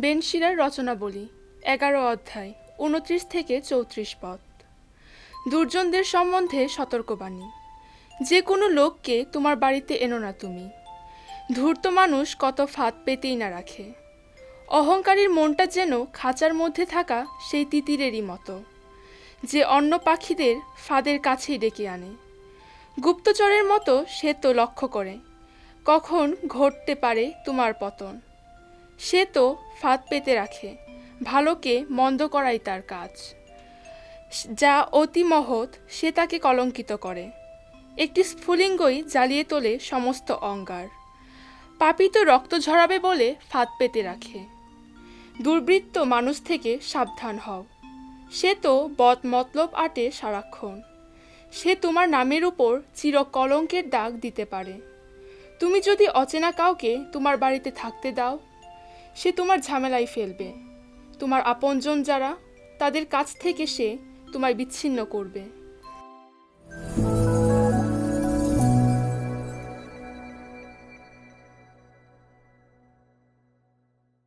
বেনশিরার রচনাবলী, এগারো অধ্যায়, উনত্রিশ থেকে চৌত্রিশ পদ। দুর্জনদের সম্বন্ধে সতর্কবাণী। যে কোনো লোককে তোমার বাড়িতে এনো না তুমি। ধূর্ত মানুষ কত ফাঁদ পেতেই না রাখে। অহংকারীর মনটা যেন খাঁচার মধ্যে থাকা সেই তিতিরেরই মতো, যে অন্য পাখিদের ফাঁদের কাছেই ডেকে আনে। গুপ্তচরের মতো সে তো লক্ষ্য করে, কখন ঘটতে পারে তোমার পতন। সে তো ফাঁদ পেতে রাখে, ভালোকে মন্দ করাই তার কাজ। যা অতি মহৎ, সে তাকে কলঙ্কিত করে। একটি স্ফুলিঙ্গই জ্বালিয়ে তোলে সমস্ত অঙ্গার। পাপি তো রক্ত ঝরাবে বলে ফাঁদ পেতে রাখে। দুর্বৃত্ত মানুষ থেকে সাবধান হও। সে তো বদ মতলব আটে সারাক্ষণ। সে তোমার নামের উপর চির কলঙ্কের দাগ দিতে পারে। তুমি যদি অচেনা কাউকে তোমার বাড়িতে থাকতে দাও সে তোমার ঝামেলায় ফেলবে। তোমার আপনজন যারা তাদের কাছ থেকে সে তোমায় বিচ্ছিন্ন করবে।